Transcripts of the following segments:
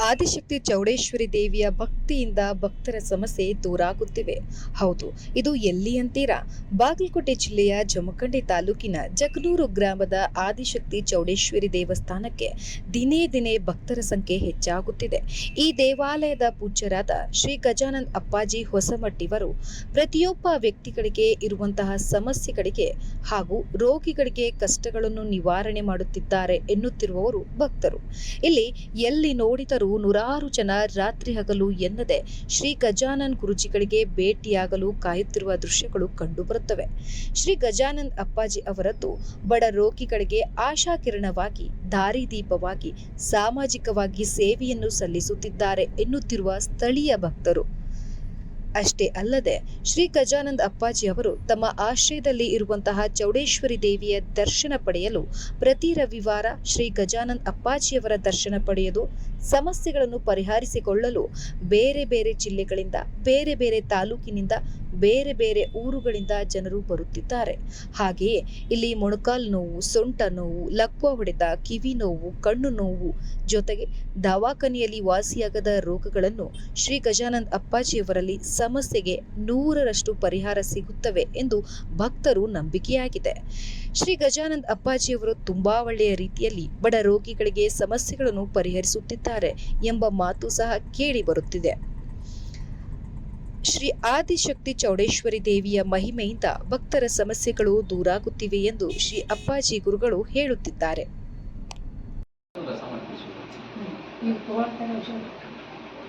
ಆದಿಶಕ್ತಿ ಚೌಡೇಶ್ವರಿ ದೇವಿಯ ಭಕ್ತಿಯಿಂದ ಭಕ್ತರ ಸಮಸ್ಯೆ ದೂರಾಗುತ್ತಿವೆ. ಹೌದು, ಇದು ಎಲ್ಲಿ ಅಂತೀರಾ? ಬಾಗಲಕೋಟೆ ಜಿಲ್ಲೆಯ ಜಮಖಂಡಿ ತಾಲೂಕಿನ ಜಗನೂರು ಗ್ರಾಮದ ಆದಿಶಕ್ತಿ ಚೌಡೇಶ್ವರಿ ದೇವಸ್ಥಾನಕ್ಕೆ ದಿನೇ ದಿನೇ ಭಕ್ತರ ಸಂಖ್ಯೆ ಹೆಚ್ಚಾಗುತ್ತಿದೆ. ಈ ದೇವಾಲಯದ ಪೂಜ್ಯರಾದ ಶ್ರೀ ಗಜಾನಂದ್ ಅಪ್ಪಾಜಿ ಹೊಸಮಟ್ಟಿವರು ಪ್ರತಿಯೊಬ್ಬ ವ್ಯಕ್ತಿಗಳಿಗೆ ಇರುವಂತಹ ಸಮಸ್ಯೆಗಳಿಗೆ ಹಾಗೂ ರೋಗಿಗಳಿಗೆ ಕಷ್ಟಗಳನ್ನು ನಿವಾರಣೆ ಮಾಡುತ್ತಿದ್ದಾರೆ ಎನ್ನುತ್ತಿರುವವರು ಭಕ್ತರು. ಇಲ್ಲಿ ಎಲ್ಲಿ ನೋಡಿದರೂ ನೂರಾರು ಜನ ರಾತ್ರಿ ಹಗಲು ಎನ್ನದೆ ಶ್ರೀ ಗಜಾನನ್ ಗುರುಜಿಗಳಿಗೆ ಭೇಟಿಯಾಗಲು ಕಾಯುತ್ತಿರುವ ದೃಶ್ಯಗಳು ಕಂಡುಬರುತ್ತವೆ. ಶ್ರೀ ಗಜಾನನ್ ಅಪ್ಪಾಜಿ ಅವರದ್ದು ಬಡ ರೋಗಿಗಳಿಗೆ ಆಶಾಕಿರಣವಾಗಿ, ದಾರಿದೀಪವಾಗಿ, ಸಾಮಾಜಿಕವಾಗಿ ಸೇವೆಯನ್ನು ಸಲ್ಲಿಸುತ್ತಿದ್ದಾರೆ ಎನ್ನುತ್ತಿರುವ ಸ್ಥಳೀಯ ಭಕ್ತರು. ಅಷ್ಟೇ ಅಲ್ಲದೆ ಶ್ರೀ ಗಜಾನಂದ ಅಪ್ಪಾಜಿ ಅವರು ತಮ್ಮ ಆಶ್ರಯದಲ್ಲಿ ಇರುವಂತಹ ಚೌಡೇಶ್ವರಿ ದೇವಿಯ ದರ್ಶನ ಪಡೆಯಲು ಪ್ರತಿ ರವಿವಾರ ಶ್ರೀ ಗಜಾನಂದ ಅಪ್ಪಾಜಿಯವರ ದರ್ಶನ ಪಡೆಯಲು ಸಮಸ್ಯೆಗಳನ್ನು ಪರಿಹರಿಸಿಕೊಳ್ಳಲು ಬೇರೆ ಬೇರೆ ಜಿಲ್ಲೆಗಳಿಂದ, ಬೇರೆ ಬೇರೆ ತಾಲೂಕಿನಿಂದ, ಬೇರೆ ಬೇರೆ ಊರುಗಳಿಂದ ಜನರು ಬರುತ್ತಿದ್ದಾರೆ. ಹಾಗೆಯೇ ಇಲ್ಲಿ ಮೊಣಕಾಲು ನೋವು, ಸೊಂಟ ನೋವು, ಲಕ್ವ ಹೊಡೆತ, ಕಿವಿ ನೋವು, ಕಣ್ಣು ನೋವು ಜೊತೆಗೆ ದವಾಖಾನೆಯಲ್ಲಿ ವಾಸಿಯಾಗದ ರೋಗಗಳನ್ನು ಶ್ರೀ ಗಜಾನಂದ ಅಪ್ಪಾಜಿಯವರಲ್ಲಿ ಸಮಸ್ಯೆಗೆ ನೂರರಷ್ಟು ಪರಿಹಾರ ಸಿಗುತ್ತವೆ ಎಂದು ಭಕ್ತರು ನಂಬಿಕೆಯಾಗಿದೆ. ಶ್ರೀ ಗಜಾನಂದ್ ಅಪ್ಪಾಜಿಯವರು ತುಂಬಾ ಒಳ್ಳೆಯ ರೀತಿಯಲ್ಲಿ ಬಡ ರೋಗಿಗಳಿಗೆ ಸಮಸ್ಯೆಗಳನ್ನು ಪರಿಹರಿಸುತ್ತಿದ್ದಾರೆ ಎಂಬ ಮಾತು ಸಹ ಕೇಳಿ ಬರುತ್ತಿದೆ. ಶ್ರೀ ಆದಿಶಕ್ತಿ ಚೌಡೇಶ್ವರಿ ದೇವಿಯ ಮಹಿಮೆಯಿಂದ ಭಕ್ತರ ಸಮಸ್ಯೆಗಳು ದೂರಾಗುತ್ತಿವೆ ಎಂದು ಶ್ರೀ ಅಪ್ಪಾಜಿ ಗುರುಗಳು ಹೇಳುತ್ತಿದ್ದಾರೆ.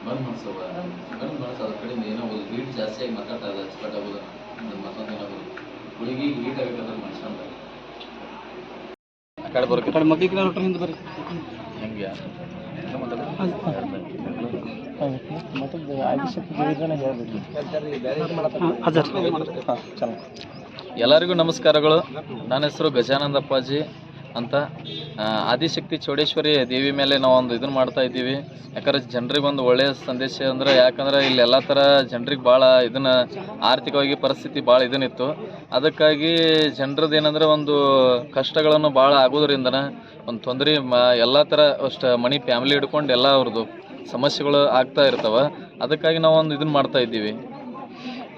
ಬಂದ್ ಮಾಡ್ಸವ ಬಂದ್ ಮಾಡ್ಸ ಅದ್ರ ಕಡೆಯಿಂದ ಏನೋ ಒಂದು ಹೀಟ್ ಜಾಸ್ತಿ ಆಗಿ ಮಾತಾಡ್ತಾ ಇದೆ ಸ್ಪಟ್ ಆಗೋದು ಮತ್ತೊಂದು ಏನಾಗ್ಬೋದು ಗುಳಿಗೆ ಹೀಟ್ ಆಗಬೇಕಾದ್ರೆ ಕಡೆ ಬರೋಕೆ ಕಡೆ ಹಿಂದೆ ಬರ್ರಿ. ಹೆಂಗೆ ಹಾಂ. ಎಲ್ಲರಿಗೂ ನಮಸ್ಕಾರಗಳು. ನನ್ನ ಹೆಸರು ಗಜಾನಂದ ಅಪ್ಪಾಜಿ. ಅಂತ ಆದಿಶಕ್ತಿ ಚೌಡೇಶ್ವರಿ ದೇವಿ ಮೇಲೆ ನಾವು ಒಂದು ಇದನ್ನ ಮಾಡ್ತಾ ಇದ್ದೀವಿ. ಯಾಕಂದ್ರೆ ಜನರಿಗೆ ಒಂದು ಒಳ್ಳೆಯ ಸಂದೇಶ ಅಂದ್ರೆ, ಯಾಕಂದ್ರೆ ಇಲ್ಲಿ ಎಲ್ಲ ಥರ ಜನರಿಗೆ ಭಾಳ ಇದನ್ನ, ಆರ್ಥಿಕವಾಗಿ ಪರಿಸ್ಥಿತಿ ಭಾಳ ಇದನ್ನಿತ್ತು. ಅದಕ್ಕಾಗಿ ಜನರದ್ದು ಏನಂದ್ರೆ ಒಂದು ಕಷ್ಟಗಳನ್ನು ಭಾಳ ಆಗೋದ್ರಿಂದನ, ಒಂದು ತೊಂದರೆ, ಮ, ಎಲ್ಲ ಥರ ಅಷ್ಟು ಮನಿ, ಫ್ಯಾಮಿಲಿ ಹಿಡ್ಕೊಂಡು ಎಲ್ಲ ಅವ್ರದ್ದು ಸಮಸ್ಯೆಗಳು ಆಗ್ತಾ ಇರ್ತಾವ. ಅದಕ್ಕಾಗಿ ನಾವು ಒಂದು ಇದನ್ನ ಮಾಡ್ತಾ ಇದ್ದೀವಿ.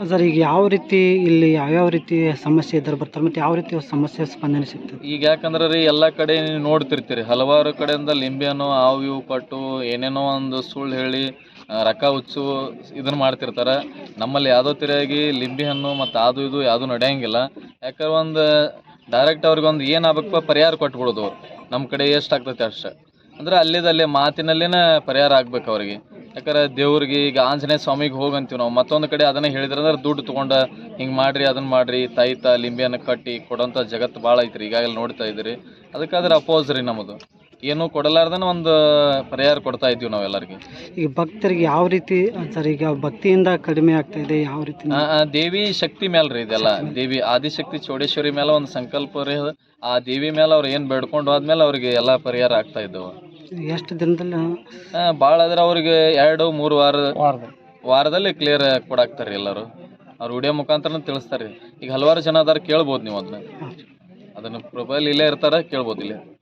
ಸರ್, ಈಗ ಯಾವ ರೀತಿ ಇಲ್ಲಿ ಯಾವ್ಯಾವ ರೀತಿ ಸಮಸ್ಯೆ ಇದ್ದಾರೆ ಬರ್ತಾರೆ ಮತ್ತು ಯಾವ ರೀತಿ ಸಮಸ್ಯೆ ಸ್ಪಂದನೆ ಸಿಗ್ತದೆ? ಈಗ ಯಾಕಂದ್ರೆ ರೀ, ಎಲ್ಲ ಕಡೆ ನೋಡ್ತಿರ್ತೀರಿ. ಹಲವಾರು ಕಡೆಯಿಂದ ಲಿಂಬೆನೋ ಆವು ಇವು ಕೊಟ್ಟು ಏನೇನೋ ಒಂದು ಸುಳ್ಳು ಹೇಳಿ ರಕ ರೊಕ್ಕ ಹುಚ್ಚು ಇದನ್ನ ಮಾಡ್ತಿರ್ತಾರೆ. ನಮ್ಮಲ್ಲಿ ಯಾವುದೋ ತಿರಿಯಾಗಿ ಲಿಂಬೆ ಹಣ್ಣು ಮತ್ತು ಅದು ಇದು ಯಾವುದೂ ನಡೆಯಂಗಿಲ್ಲ. ಯಾಕಂದ್ರೆ ಒಂದು ಡೈರೆಕ್ಟ್ ಅವ್ರಿಗೆ ಒಂದು ಏನು ಪರಿಹಾರ ಕೊಟ್ಬಿಡೋದು. ನಮ್ಮ ಕಡೆ ಎಷ್ಟು ಆಗ್ತೈತೆ ಅಷ್ಟೇ. ಅಂದ್ರೆ ಅಲ್ಲಿದಲ್ಲೇ ಮಾತಿನಲ್ಲಿನೇ ಪರಿಹಾರ ಆಗ್ಬೇಕು ಅವ್ರಿಗೆ. ಯಾಕಂದ್ರೆ ದೇವ್ರಿಗೆ ಈಗ ಆಂಜನೇಯ ಸ್ವಾಮಿಗೆ ಹೋಗಂತೀವಿ ನಾವು. ಮತ್ತೊಂದು ಕಡೆ ಅದನ್ನ ಹೇಳಿದ್ರೆ ಅಂದ್ರೆ ದುಡ್ಡು ತೊಗೊಂಡು ಹಿಂಗೆ ಮಾಡ್ರಿ ಅದನ್ನ ಮಾಡ್ರಿ ತಾಯ್ತ ಲಿಂಬೆಯನ್ನು ಕಟ್ಟಿ ಕೊಡೋಂಥ ಜಗತ್ತು ಭಾಳ ಐತ್ರಿ ಈಗಾಗಲೇ ನೋಡ್ತಾ ಇದ್ದೀರಿ. ಅದಕ್ಕಾದ್ರೆ ಅಪೋಸ್ ರೀ ನಮ್ಮದು ಏನೂ ಕೊಡಲಾರ್ದನ ಒಂದು ಪರಿಹಾರ ಕೊಡ್ತಾ ಇದ್ದೀವಿ ನಾವೆಲ್ಲರಿಗೆ ಈಗ ಭಕ್ತರಿಗೆ ಯಾವ ರೀತಿ ಸರ್ ಈಗ ಭಕ್ತಿಯಿಂದ ಕಡಿಮೆ ಆಗ್ತಾ ಇದೆ ಯಾವ ರೀತಿ? ಆ, ಆ ದೇವಿ ಶಕ್ತಿ ಮೇಲೆ ರೀ ಇದೆಲ್ಲ. ದೇವಿ ಆದಿಶಕ್ತಿ ಚೌಡೇಶ್ವರಿ ಮೇಲೆ ಒಂದು ಸಂಕಲ್ಪ ರೀ ಅದು. ಆ ದೇವಿ ಮೇಲೆ ಅವ್ರು ಏನು ಬೇಡ್ಕೊಂಡು ಆದ್ಮೇಲೆ ಅವ್ರಿಗೆ ಎಲ್ಲ ಪರಿಹಾರ ಆಗ್ತಾ ಇದ್ದವು. ಎಷ್ಟು ದಿನದಲ್ಲಿ? ಭಾಳ ಆದ್ರೆ ಅವ್ರಿಗೆ ಎರಡು ಮೂರು ವಾರ ವಾರದಲ್ಲಿ. ವಾರದಲ್ಲಿ ಕ್ಲಿಯರ್ ಕೊಡಾಕ್ತಾರೆ ಎಲ್ಲರೂ. ಅವ್ರು ವಿಡಿಯೋ ಮುಖಾಂತರ ತಿಳಿಸ್ತಾರೆ ಈಗ ಹಲವಾರು ಜನ ಅದಾರ ಕೇಳ್ಬೋದು ನೀವು ಅದನ್ನ. ಅದನ್ನ ಪ್ರೊಫೈಲ್ ಇಲ್ಲೇ ಇರ್ತಾರೆ ಕೇಳ್ಬೋದು ಇಲ್ಲೇ.